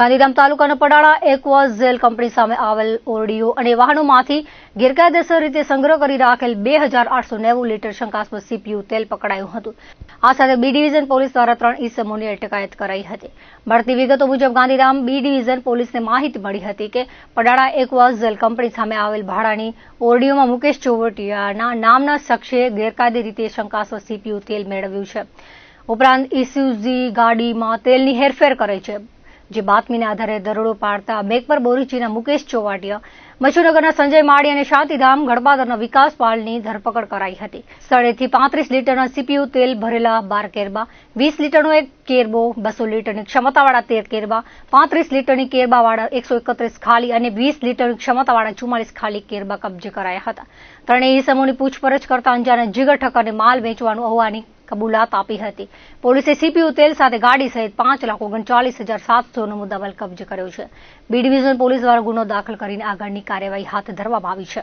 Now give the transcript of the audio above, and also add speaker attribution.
Speaker 1: ગાંધીધામ તાલુકાના પડાળા એક્વાઝ ઝેલ કંપની સામે આવેલ ઓરડીઓ અને વાહનોમાંથી ગેરકાયદેસર રીતે સંગ્રહ કરી રાખેલ બે હજાર આઠસો નેવું લીટર શંકાસ્પદ સીપીયુ તેલ પકડાયું હતું. આ સાથે બી ડિવિઝન પોલીસ દ્વારા ત્રણ ઈસમોની અટકાયત કરાઈ હતી. મળતી વિગતો મુજબ ગાંધીધામ બી ડિવિઝન પોલીસને માહિતી મળી હતી કે પડાળા એક્વાઝ જેલ કંપની સામે આવેલ ભાડાની ઓરડીઓમાં મુકેશ ચોવટિયાના નામના શખ્સે ગેરકાયદે રીતે શંકાસ્પદ સીપીયુ તેલ મેળવ્યું છે. ઉપરાંત ઇસ્યુઝી ગાડીમાં તેલની હેરફેર કરે છે. જે બાતમીના આધારે દરોડો પાડતા બેગપર બોરીચીના મુકેશ ચોવાટિયા મચુનગરના સંજય માળી અને શાંતિધામ ગડબાદરના વિકાસ પાલની ધરપકડ કરાઈ હતી. સ્થળેથી પાંત્રીસ લીટરના સીપીયુ તેલ ભરેલા બાર કેરબા, વીસ લીટરનો એક કેરબો, બસો લીટરની ક્ષમતાવાળા તેર કેરબા, પાંત્રીસ લીટરની કેરબાવાળા એકસો એકત્રીસ ખાલી અને વીસ લીટરની ક્ષમતાવાળા ચુમ્માલીસ ખાલી કેરબા કબજે કરાયા હતા. ત્રણેય સમૂહની પૂછપરછ કરતા અંજારના જીગર ઠક્કરને માલ વેચવાનું હોવાની કબૂલાત આપી હતી. પોલીસે સીપીયુ તેલ સાથે ગાડી સહિત પાંચ લાખ ઓગણચાલીસ હજાર સાતસોનો મુદ્દામાલ કબજે કર્યો છે. બી ડિવિઝન પોલીસ દ્વારા ગુનો દાખલ કરીને આગળની કાર્યવાહી હાથ ધરવામાં આવી છે.